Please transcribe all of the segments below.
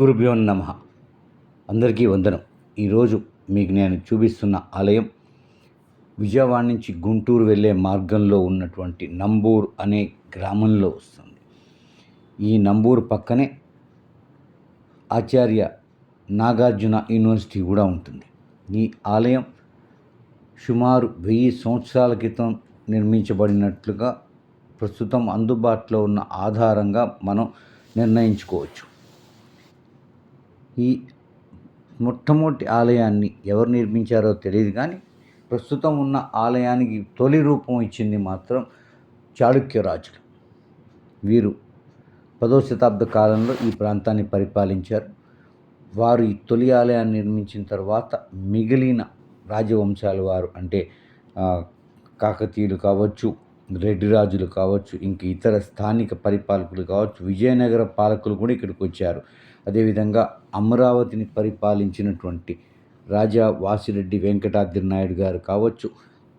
గురుభ్యో నమ. అందరికీ వందనం. ఈరోజు మీకు నేను చూపిస్తున్న ఆలయం విజయవాడ నుంచి గుంటూరు వెళ్ళే మార్గంలో ఉన్నటువంటి నంబూర్ అనే గ్రామంలో వస్తుంది. ఈ నంబూరు పక్కనే ఆచార్య నాగార్జున యూనివర్సిటీ కూడా ఉంటుంది. ఈ ఆలయం సుమారు వెయ్యి సంవత్సరాల క్రితం నిర్మించబడినట్లుగా ప్రస్తుతం అందుబాటులో ఉన్న ఆధారంగా మనం నిర్ణయించుకోవచ్చు. ఈ మొట్టమొదటి ఆలయాన్ని ఎవరు నిర్మించారో తెలియదు కానీ ప్రస్తుతం ఉన్న ఆలయానికి తొలి రూపం ఇచ్చింది మాత్రం చాళుక్య రాజులు. వీరు పదో శతాబ్ద కాలంలో ఈ ప్రాంతాన్ని పరిపాలించారు. వారు ఈ తొలి ఆలయాన్ని నిర్మించిన తర్వాత మిగిలిన రాజవంశాల వారు అంటే కాకతీయులు కావచ్చు రెడ్డి రాజులు కావచ్చు ఇంక ఇతర స్థానిక పరిపాలకులు కావచ్చు విజయనగర పాలకులు కూడా ఇక్కడికి వచ్చారు. అదేవిధంగా అమరావతిని పరిపాలించినటువంటి రాజా వాసిరెడ్డి వెంకటాద్రి నాయుడు గారు కావచ్చు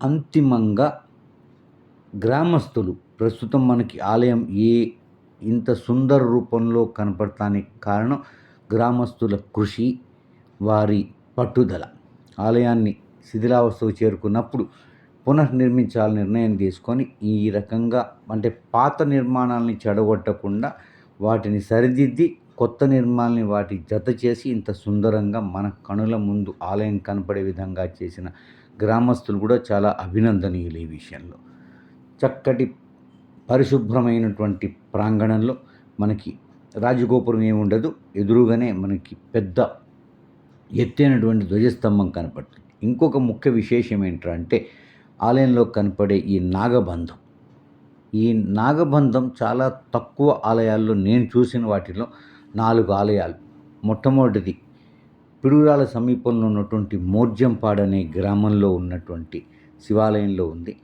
అంతిమంగా గ్రామస్తులు. ప్రస్తుతం మనకి ఆలయం ఏ ఇంత సుందర రూపంలో కనపడటానికి కారణం గ్రామస్తుల కృషి వారి పట్టుదల. ఆలయాన్ని శిథిలావస్థకు చేరుకున్నప్పుడు పునర్నిర్మించాలని నిర్ణయం తీసుకొని ఈ రకంగా అంటే పాత నిర్మాణాలని చెడగొట్టకుండా వాటిని సరిదిద్ది కొత్త నిర్మాణాన్ని వాటి జత చేసి ఇంత సుందరంగా మన కనుల ముందు ఆలయం కనపడే విధంగా చేసిన గ్రామస్తులు కూడా చాలా అభినందనీయులు ఈ విషయంలో. చక్కటి పరిశుభ్రమైనటువంటి ప్రాంగణంలో మనకి రాజగోపురం ఏముండదు ఎదురుగానే మనకి పెద్ద ఎత్తైనటువంటి ధ్వజస్తంభం కనపడుతుంది. ఇంకొక ముఖ్య విశేషం ఏంటంటే ఆలయంలో కనపడే ఈ నాగబంధం. ఈ నాగబంధం చాలా తక్కువ ఆలయాల్లో నేను చూసిన వాటిలో నాలుగు ఆలయాలు. మొట్టమొదటిది పిడుగురాల సమీపంలో ఉన్నటువంటి మోర్జంపాడు అనే గ్రామంలో ఉన్నటువంటి శివాలయంలో ఉంది.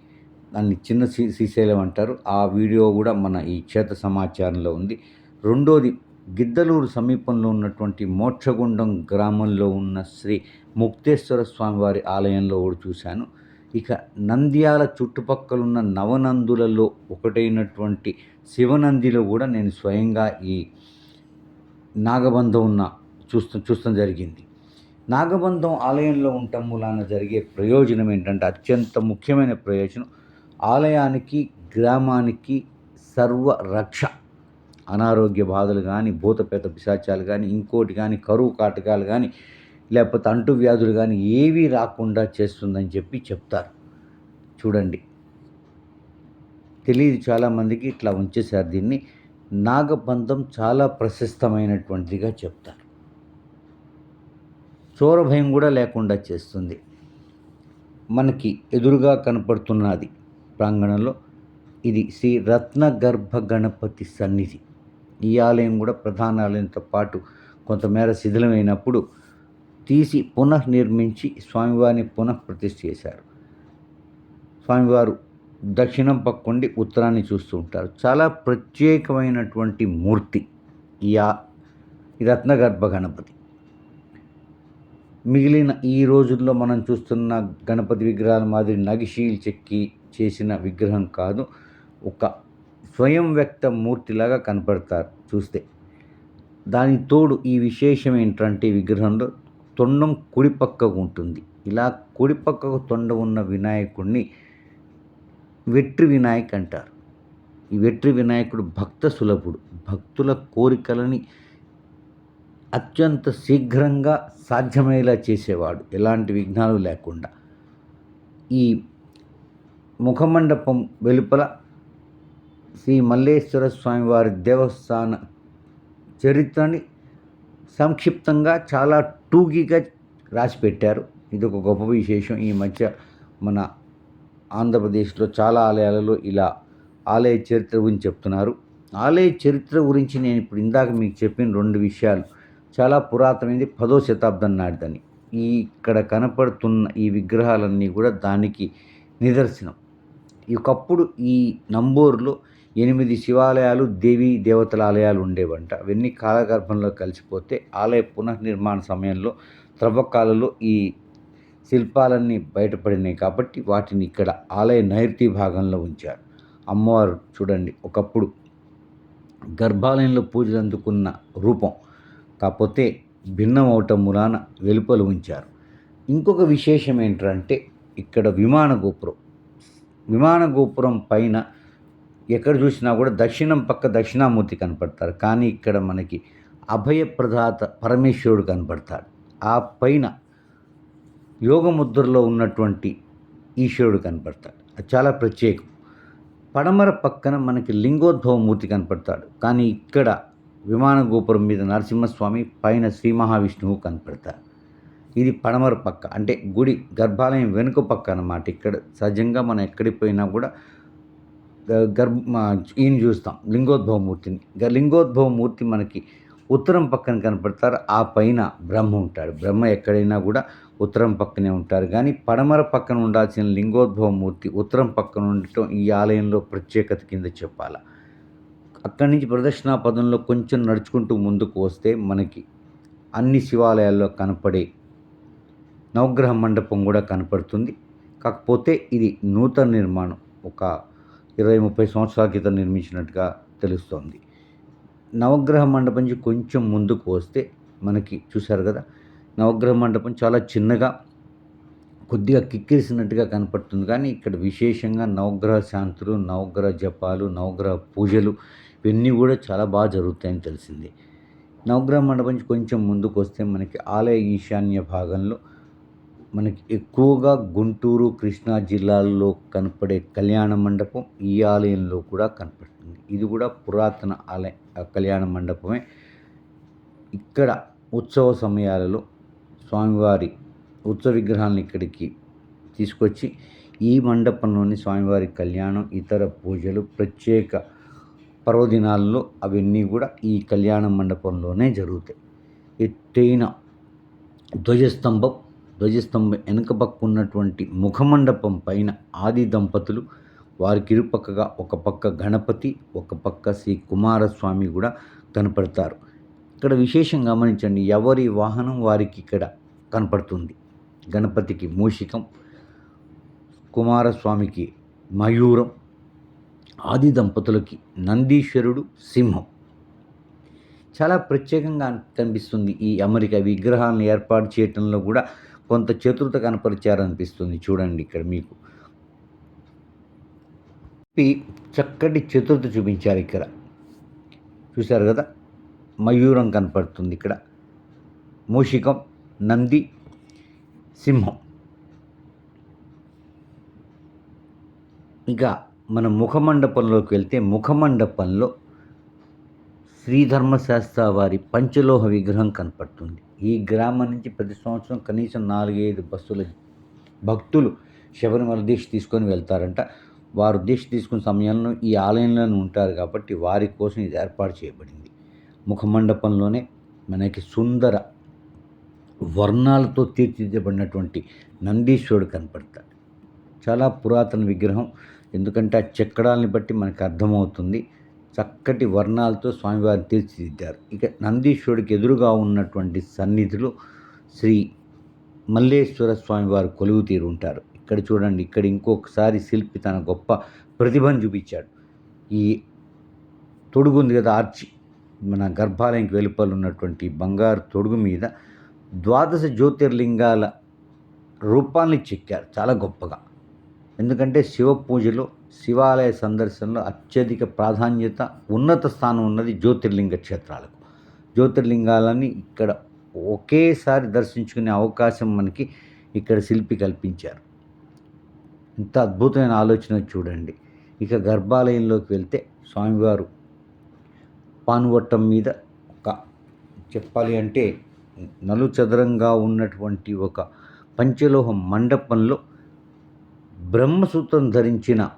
దాన్ని చిన్న శ్రీ శ్రీశైలం అంటారు. ఆ వీడియో కూడా మన ఈ చేత సమాచారంలో ఉంది. రెండోది గిద్దలూరు సమీపంలో ఉన్నటువంటి మోక్షగుండం గ్రామంలో ఉన్న శ్రీ ముక్తేశ్వర స్వామివారి ఆలయంలో కూడా చూశాను. ఇక నంద్యాల చుట్టుపక్కలున్న నవనందులలో ఒకటైనటువంటి శివనందిలో కూడా నేను స్వయంగా ఈ నాగబంధం ఉన్న చూస్తూ చూస్తాం జరిగింది. నాగబంధం ఆలయంలో ఉండటం మూలాన జరిగే ప్రయోజనం ఏంటంటే అత్యంత ముఖ్యమైన ప్రయోజనం ఆలయానికి గ్రామానికి సర్వ రక్ష. అనారోగ్య బాధలు కానీ భూతపేత పిశాచాలు కానీ ఇంకోటి కానీ కరువు కాటకాలు కానీ లేకపోతే అంటువ్యాధులు కానీ ఏవీ రాకుండా చేస్తుందని చెప్పి చెప్తారు. చూడండి. తెలియదు చాలామందికి ఇట్లా ఉంచేశారు దీన్ని. నాగబంధం చాలా ప్రశస్తమైనటువంటిదిగా చెప్తారు. చోర భయం కూడా లేకుండా చేస్తుంది. మనకి ఎదురుగా కనపడుతున్నది ప్రాంగణంలో ఇది శ్రీ రత్నగర్భ గణపతి సన్నిధి. ఈ ఆలయం కూడా ప్రధాన ఆలయంతో పాటు కొంతమేర శిథిలమైనప్పుడు తీసి పునఃనిర్మించి స్వామివారిని పునఃప్రతిష్ఠ చేశారు. స్వామివారు దక్షిణం పక్కుండి ఉత్తరాన్ని చూస్తూ ఉంటారు. చాలా ప్రత్యేకమైనటువంటి మూర్తి ఈ రత్నగర్భ గణపతి. మిగిలిన ఈ రోజుల్లో మనం చూస్తున్న గణపతి విగ్రహాల మాదిరి నగిశీల్ చెక్కి చేసిన విగ్రహం కాదు ఒక స్వయం వ్యక్త మూర్తిలాగా కనపడతారు చూస్తే. దాని తోడు ఈ విశేషం ఏంటంటే విగ్రహంలో తొండం కుడిపక్కకు ఉంటుంది. ఇలా కుడిపక్కకు తొండ ఉన్న వినాయకుడిని వెట్రి వినాయక్ అంటారు. ఈ వెట్రి వినాయకుడు భక్త సులభుడు. భక్తుల కోరికలని అత్యంత శీఘ్రంగా సాధ్యమయ్యేలా చేసేవాడు. ఎలాంటి విఘ్నాలు లేకుండా. ఈ ముఖమండపం వెలుపల శ్రీ మల్లేశ్వర స్వామివారి దేవస్థాన చరిత్రని సంక్షిప్తంగా చాలా టూగీగా రాసిపెట్టారు. ఇది ఒక గొప్ప విశేషం. ఈ మధ్య మన ఆంధ్రప్రదేశ్లో చాలా ఆలయాలలో ఇలా ఆలయ చరిత్ర గురించి చెప్తున్నారు. ఆలయ చరిత్ర గురించి నేను ఇప్పుడు ఇందాక మీకు చెప్పిన రెండు విషయాలు. చాలా పురాతనమైనది పదో శతాబ్దం నాటిదని. ఈ ఇక్కడ కనపడుతున్న ఈ విగ్రహాలన్నీ కూడా దానికి నిదర్శనం. ఒకప్పుడు ఈ నంబూరులో ఎనిమిది శివాలయాలు దేవీ దేవతల ఆలయాలు ఉండేవంట. అవన్నీ కాలగర్భంలో కలిసిపోతే ఆలయ పునర్నిర్మాణ సమయంలో త్రవ్వకాలలో ఈ శిల్పాలన్నీ బయటపడినాయి కాబట్టి వాటిని ఇక్కడ ఆలయ నైరుతి భాగంలో ఉంచారు. అమ్మవారు చూడండి ఒకప్పుడు గర్భాలయంలో పూజలు అందుకున్న రూపం కాకపోతే భిన్నం అవటం ములాన వెలుపలు ఉంచారు. ఇంకొక విశేషం ఏంటంటే ఇక్కడ విమాన గోపురం విమాన గోపురం పైన ఎక్కడ చూసినా కూడా దక్షిణం పక్క దక్షిణామూర్తి కనపడతారు. కానీ ఇక్కడ మనకి అభయప్రదాత పరమేశ్వరుడు కనపడతాడు. ఆ పైన యోగముద్రలో ఉన్నటువంటి ఈశ్వరుడు కనపడతాడు. అది చాలా ప్రత్యేకం. పడమర పక్కన మనకి లింగోద్భవమూర్తి కనపడతాడు. కానీ ఇక్కడ విమాన గోపురం మీద నరసింహస్వామి పైన శ్రీ మహావిష్ణువు కనపడతారు. ఇది పడమర పక్క. అంటే గుడి గర్భాలయం వెనుక పక్క అన్నమాట ఇక్కడ. సహజంగా మనం ఎక్కడికి పోయినా కూడా గర్భ మా- ఈయన చూస్తాం లింగోద్భవమూర్తిని. లింగోద్భవమూర్తి మనకి ఉత్తరం పక్కన కనపడతారు. ఆ పైన బ్రహ్మ ఉంటాడు. బ్రహ్మ ఎక్కడైనా కూడా ఉత్తరం పక్కనే ఉంటారు. కానీ పడమర పక్కన ఉండాల్సిన లింగోద్భవ మూర్తి ఉత్తరం పక్కన ఉండటం ఈ ఆలయంలో ప్రత్యేకత కింద చెప్పాలి. అక్కడి నుంచి ప్రదక్షిణా పదంలో కొంచెం నడుచుకుంటూ ముందుకు వస్తే మనకి అన్ని శివాలయాల్లో కనపడే నవగ్రహ మండపం కూడా కనపడుతుంది. కాకపోతే ఇది నూతన నిర్మాణం. ఒక ఇరవై ముప్పై సంవత్సరాల క్రితం నిర్మించినట్టుగా తెలుస్తోంది. నవగ్రహ మండపం నుంచి కొంచెం ముందుకు వస్తే మనకి చూశారు కదా నవగ్రహ మండపం చాలా చిన్నగా కొద్దిగా కిక్కిరిసినట్టుగా కనపడుతుంది. కానీ ఇక్కడ విశేషంగా నవగ్రహ శాంతులు నవగ్రహ జపాలు నవగ్రహ పూజలు ఇవన్నీ కూడా చాలా బాగా జరుగుతాయని తెలిసింది. నవగ్రహ మండపం కొంచెం ముందుకు వస్తే మనకి ఆలయ ఈశాన్య భాగంలో మనకి ఎక్కువగా గుంటూరు కృష్ణా జిల్లాల్లో కనపడే కళ్యాణ మండపం ఈ ఆలయంలో కూడా కనపడుతుంది. ఇది కూడా పురాతన ఆలయ ఆ కళ్యాణ మండపమే. ఇక్కడ ఉత్సవ సమయాలలో స్వామివారి ఉత్సవ విగ్రహాలను ఇక్కడికి తీసుకొచ్చి ఈ మండపంలోని స్వామివారి కళ్యాణం ఇతర పూజలు ప్రత్యేక పర్వదినాల్లో అవన్నీ కూడా ఈ కళ్యాణ మండపంలోనే జరుగుతాయి. ఎత్తైన ధ్వజస్తంభం ధ్వజస్తంభం వెనుక పక్క ఉన్నటువంటి ముఖమండపం పైన ఆది దంపతులు వారికి ఇరుపక్కగా ఒక పక్క గణపతి ఒక పక్క శ్రీ కుమారస్వామి కూడా కనపడతారు. ఇక్కడ విశేషం గమనించండి. ఎవరి వాహనం వారికి ఇక్కడ కనపడుతుంది. గణపతికి మూషికం కుమారస్వామికి మయూరం ఆది దంపతులకి నందీశ్వరుడు సింహం. చాలా ప్రత్యేకంగా కనిపిస్తుంది ఈ అమెరికా విగ్రహాలను ఏర్పాటు చేయటంలో కూడా కొంత చతురత కనపరిచారనిపిస్తుంది. చూడండి ఇక్కడ మీకు. చక్కటి చతురత చూపించారు ఇక్కడ. చూశారు కదా? మయూరం కనపడుతుంది ఇక్కడ. మూషికం నంది సింహం. ఇక మన ముఖమండపంలోకి వెళ్తే ముఖమండపంలో శ్రీధర్మశాస్త్ర వారి పంచలోహ విగ్రహం కనపడుతుంది. ఈ గ్రామం నుంచి ప్రతి సంవత్సరం కనీసం నాలుగైదు బస్సుల భక్తులు శబరిమల దీక్ష తీసుకొని వెళ్తారంట. వారు దీక్ష తీసుకున్న సమయంలో ఈ ఆలయంలోనే ఉంటారు కాబట్టి వారి కోసం ఇది ఏర్పాటు చేయబడింది. ముఖమండపంలోనే మనకి సుందర వర్ణాలతో తీర్చిదిద్దబడినటువంటి నందీశ్వరుడు కనపడతాడు. చాలా పురాతన విగ్రహం. ఎందుకంటే ఆ చెక్కడాలని బట్టి మనకు అర్థమవుతుంది. చక్కటి వర్ణాలతో స్వామివారిని తీర్చిదిద్దారు. ఇక నందీశ్వరుడికి ఎదురుగా ఉన్నటువంటి సన్నిధిలో శ్రీ మల్లేశ్వర స్వామివారు కొలువు తీరు ఉంటారు. ఇక్కడ చూడండి ఇక్కడ ఇంకొకసారి శిల్పి తన గొప్ప ప్రతిభను చూపించాడు. ఈ తొడుగుంది కదా ఆర్చి. మన గర్భాలయంకి వెలుపల ఉన్నటువంటి బంగారు తొడుగు మీద ద్వాదశ జ్యోతిర్లింగాల రూపాన్ని చెక్కారు. చాలా గొప్పగా. ఎందుకంటే శివ పూజలో శివాలయ సందర్శనలో అత్యధిక ప్రాధాన్యత ఉన్నత స్థానం ఉన్నది జ్యోతిర్లింగ క్షేత్రాలకు. జ్యోతిర్లింగాలని ఇక్కడ ఒకేసారి దర్శించుకునే అవకాశం మనకి ఇక్కడ శిల్పి కల్పించారు. ఇంత అద్భుతమైన ఆలోచన చూడండి. ఇక గర్భాలయంలోకి వెళ్తే స్వామివారు పానువట్టం మీద ఒక చెప్పాలి అంటే నలుచదరంగా ఉన్నటువంటి ఒక పంచలోహ మండపంలో బ్రహ్మసూత్రం ధరించిన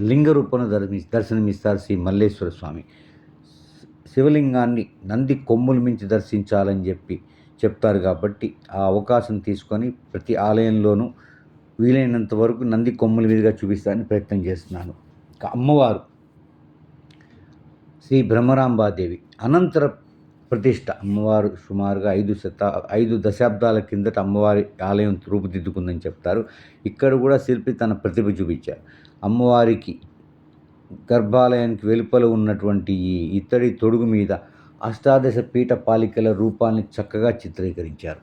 లింగ రూపంలో ధర్మి దర్శనమిస్తారు శ్రీ మల్లేశ్వర స్వామి. శివలింగాన్ని నంది కొమ్ముల మించి దర్శించాలని చెప్పి చెప్తారు కాబట్టి ఆ అవకాశం తీసుకొని ప్రతి ఆలయంలోనూ వీలైనంత వరకు నంది కొమ్ముల మీదుగా చూపిస్తానని ప్రయత్నం చేస్తున్నాను. అమ్మవారు శ్రీ బ్రహ్మరాంబాదేవి అనంతర ప్రతిష్ట అమ్మవారు సుమారుగా ఐదు శత ఐదు దశాబ్దాల కిందట అమ్మవారి ఆలయం రూపుదిద్దుకుందని చెప్తారు. ఇక్కడ కూడా శిల్పి తన ప్రతిభ చూపించారు. అమ్మవారికి గర్భాలయానికి వెలుపల ఉన్నటువంటి ఈ ఇత్తడి తొడుగు మీద అష్టాదశ పీఠ పాలికల రూపాన్ని చక్కగా చిత్రీకరించారు.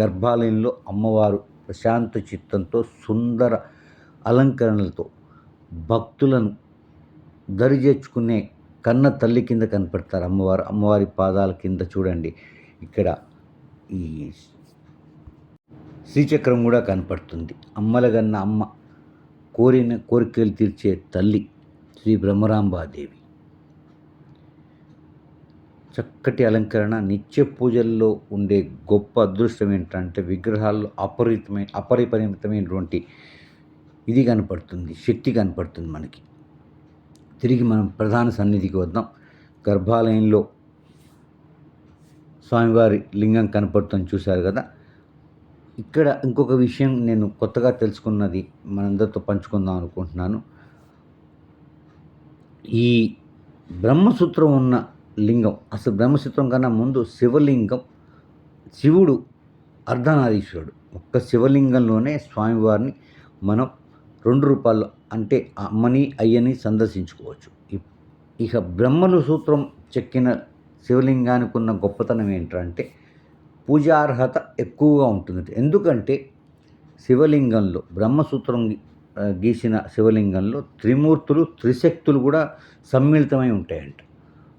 గర్భాలయంలో అమ్మవారు ప్రశాంత చిత్తంతో సుందర అలంకరణలతో భక్తులను దరిచేర్చుకునే కన్న తల్లి కింద కనపడతారు. అమ్మవారు అమ్మవారి పాదాల కింద చూడండి. ఇక్కడ ఈ శ్రీచక్రం కూడా కనపడుతుంది. అమ్మలగన్న అమ్మ కోరిన కోరికలు తీర్చే తల్లి శ్రీ బ్రహ్మరాంబాదేవి. చక్కటి అలంకరణ నిత్య పూజల్లో ఉండే గొప్ప అదృష్టం ఏంటంటే విగ్రహాల్లో అపరితమైన అపరిపరిమితమైనటువంటి ఇది కనపడుతుంది శక్తి కనపడుతుంది మనకి. తిరిగి మనం ప్రధాన సన్నిధికి వద్దాం. గర్భాలయంలో స్వామివారి లింగం కనపడుతుంది చూశారు కదా. ఇక్కడ ఇంకొక విషయం నేను కొత్తగా తెలుసుకున్నది మనందరితో పంచుకుందాం అనుకుంటున్నాను. ఈ బ్రహ్మసూత్రం ఉన్న లింగం అసలు బ్రహ్మసూత్రం కన్నా ముందు శివలింగం శివుడు అర్ధనారీశ్వరుడు ఒక్క శివలింగంలోనే స్వామివారిని మనం రెండు రూపాయలు అంటే అమ్మని అయ్యని సందర్శించుకోవచ్చు. ఇ- ఇక బ్రహ్మలు సూత్రం చెక్కిన శివలింగానికి ఉన్న గొప్పతనం ఏంటంటే పూజార్హత ఎక్కువగా ఉంటుంది ఎందుకంటే శివలింగంలో బ్రహ్మసూత్రం గీసిన శివలింగంలో త్రిమూర్తులు త్రిశక్తులు కూడా సమ్మిళితమై ఉంటాయంట.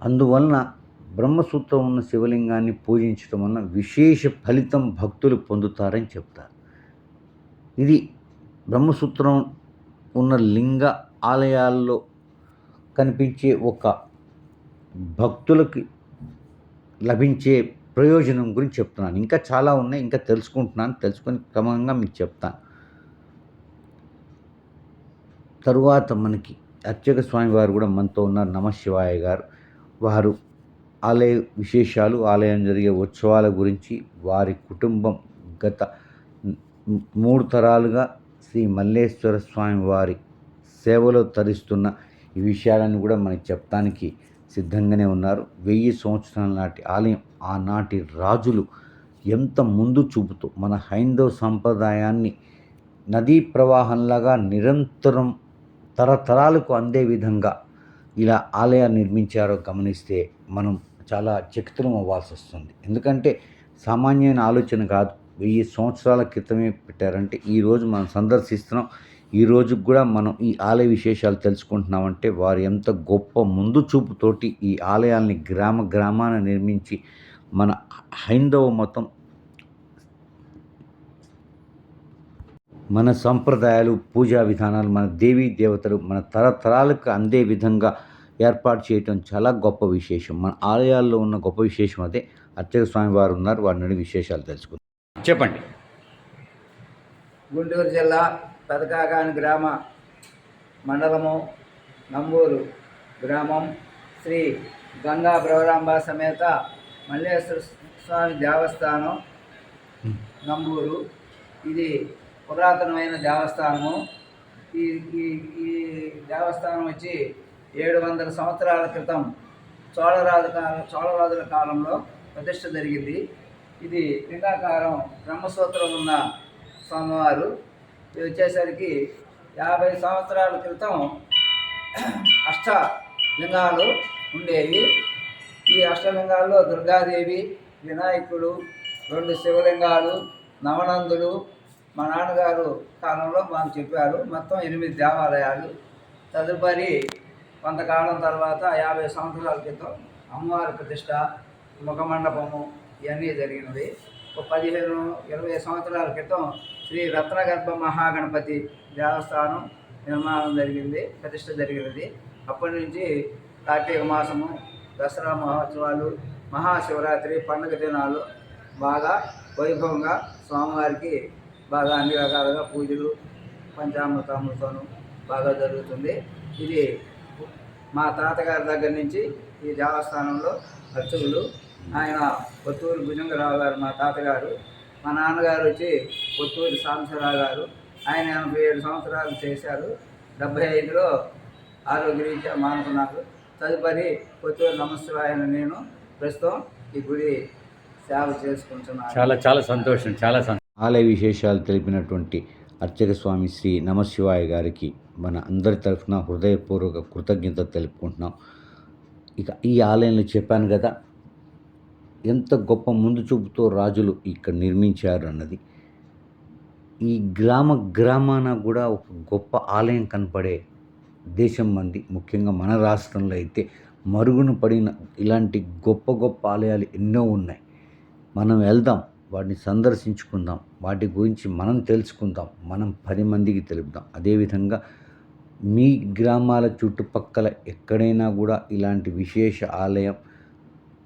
అందువలన బ్రహ్మసూత్రం ఉన్న శివలింగాన్ని పూజించడం వలన విశేష ఫలితం భక్తులు పొందుతారని చెప్తారు. ఇది బ్రహ్మసూత్రం ఉన్న లింగ ఆలయాల్లో కనిపించే ఒక భక్తులకి లభించే ప్రయోజనం గురించి చెప్తున్నాను. ఇంకా చాలా ఉన్నాయి ఇంకా తెలుసుకుంటున్నాను. తెలుసుకొని క్రమంగా మీకు చెప్తాను. తరువాత మనకి అర్చక స్వామి వారు కూడా మనతో ఉన్నారు నమశివాయ గారు. వారు ఆలయ విశేషాలు ఆలయం జరిగే ఉత్సవాల గురించి వారి కుటుంబం గత మూడు తరాలుగా శ్రీ మల్లేశ్వర స్వామి వారి సేవలో తరిస్తున్న ఈ విషయాలను కూడా మనకి చెప్పడానికి సిద్ధంగానే ఉన్నారు. వెయ్యి సంవత్సరాల నాటి ఆలయం ఆనాటి రాజులు ఎంత ముందు చూపుతూ మన హైందవ సంప్రదాయాన్ని నదీ ప్రవాహంలాగా నిరంతరం తరతరాలకు అందే విధంగా ఇలా ఆలయాన్ని నిర్మించారో గమనిస్తే మనం చాలా చకితులం అవ్వాల్సి వస్తుంది. ఎందుకంటే సామాన్యమైన ఆలోచన కాదు. వెయ్యి సంవత్సరాల క్రితమే పెట్టారంటే ఈరోజు మనం సందర్శిస్తున్నాం. ఈ రోజు కూడా మనం ఈ ఆలయ విశేషాలు తెలుసుకుంటున్నామంటే వారు ఎంత గొప్ప ముందు చూపుతోటి ఈ ఆలయాల్ని గ్రామ గ్రామాన నిర్మించి మన హైందవ మతం మన సంప్రదాయాలు పూజా విధానాలు మన దేవీ దేవతలు మన తరతరాలకు అందే విధంగా ఏర్పాటు చేయటం చాలా గొప్ప విశేషం. మన ఆలయాల్లో ఉన్న గొప్ప విశేషం అదే. అర్చక స్వామి వారు ఉన్నారు. వారి నుండి విశేషాలు తెలుసుకుందాం. చెప్పండి. గుంటూరు జిల్లా పెదకాకాని గ్రామ మండలము నంబూరు గ్రామం శ్రీ గంగా బ్రవరాంబ సమేత మల్లేశ్వర స్వామి దేవస్థానం నంబూరు. ఇది పురాతనమైన దేవస్థానము. ఈ ఈ ఈ దేవస్థానం వచ్చి ఏడు వందల సంవత్సరాల క్రితం చోళరాజు కాల చోళరాజుల కాలంలో ప్రతిష్ఠ జరిగింది. ఇది లింగాకారం బ్రహ్మసూత్రం ఉన్న స్వామివారు. ఇది వచ్చేసరికి యాభై సంవత్సరాల క్రితం అష్ట లింగాలు ఉండేవి. ఈ అష్టలింగాల్లో దుర్గాదేవి వినాయకుడు రెండు శివలింగాలు నవనందులు మా నాన్నగారు కాలంలో మాకు చెప్పారు. మొత్తం ఎనిమిది దేవాలయాలు. తదుపరి కొంతకాలం తర్వాత యాభై సంవత్సరాల క్రితం అమ్మవారి ప్రతిష్ట ముఖమండపము ఇవన్నీ జరిగినవి. ఒక పదిహేను ఇరవై సంవత్సరాల క్రితం శ్రీ రత్నగర్భ మహాగణపతి దేవస్థానం నిర్మాణం జరిగింది ప్రతిష్ట జరిగినది. అప్పటి నుంచి కార్తీక మాసము దసరా మహోత్సవాలు మహాశివరాత్రి పండుగ దినాలు బాగా వైభవంగా స్వామివారికి బాగా అన్ని రకాలుగా పూజలు పంచామృతాములతోనూ బాగా జరుగుతుంది. ఇది మా తాతగారి దగ్గర నుంచి ఈ దేవస్థానంలో అర్చకులు ఆయన కొత్తూరు భుజంగరావు గారు మా తాతగారు మా నాన్నగారు వచ్చి కొత్తూరు సాంబశివరావు గారు ఆయన ఎనభై ఏడు సంవత్సరాలు చేశారు. డెబ్భై ఐదులో ఆరోగ్యరీత్యా మానుకున్నారు. తదుపరి కొత్తూరు నమశివాయన నేను ప్రస్తుతం ఈ గుడి సేవ చేసుకుంటున్నాను. చాలా చాలా సంతోషం చాలా సంతోషం. ఆలయ విశేషాలు తెలిపినటువంటి అర్చక స్వామి శ్రీ నమశివాయ గారికి మన అందరి తరఫున హృదయపూర్వక కృతజ్ఞత తెలుపుకుంటున్నాం. ఇక ఈ ఆలయంలో చెప్పాను కదా ఎంత గొప్ప ముందు చూపుతో రాజులు ఇక్కడ నిర్మించారు అన్నది ఈ గ్రామ గ్రామాన కూడా ఒక గొప్ప ఆలయం కనపడే దేశం మంది ముఖ్యంగా మన రాష్ట్రంలో అయితే మరుగున పడిన ఇలాంటి గొప్ప గొప్ప ఆలయాలు ఎన్నో ఉన్నాయి. మనం వెళ్దాం వాటిని సందర్శించుకుందాం వాటి గురించి మనం తెలుసుకుందాం మనం పది మందికి తెలుపుదాం. అదేవిధంగా మీ గ్రామాల చుట్టుపక్కల ఎక్కడైనా కూడా ఇలాంటి విశేష ఆలయం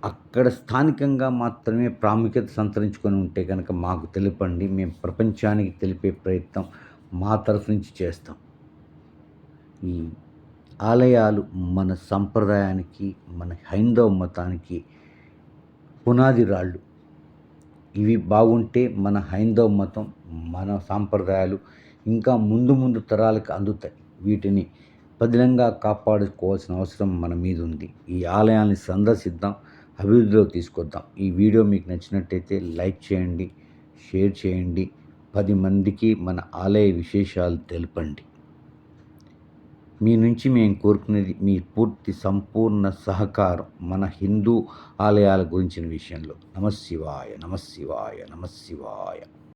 అక్కడ స్థానికంగా మాత్రమే ప్రాముఖ్యత సంతరించుకొని ఉంటే కనుక మాకు తెలిపండి మేము ప్రపంచానికి తెలిపే ప్రయత్నం మా తరఫు నుంచి చేస్తాం. ఈ ఆలయాలు మన సంప్రదాయానికి మన హైందవ మతానికి పునాది రాళ్ళు. ఇవి బాగుంటే మన హైందవ మతం మన సాంప్రదాయాలు ఇంకా ముందు ముందు తరాలకు అందుతాయి. వీటిని పదిలంగా కాపాడుకోవాల్సిన అవసరం మన మీద ఉంది. ఈ ఆలయాన్ని సందర్శిద్దాం. అభివృద్ధిలో తీసుకొద్దాం. ఈ వీడియో మీకు నచ్చినట్టయితే లైక్ చేయండి షేర్ చేయండి పది మందికి మన ఆలయ విశేషాలు తెలపండి. మీ నుంచి మేము కోరుకునేది మీ పూర్తి సంపూర్ణ సహకారం మన హిందూ ఆలయాల గురించిన విషయంలో. నమశివాయ నమశివాయ నమశివాయ.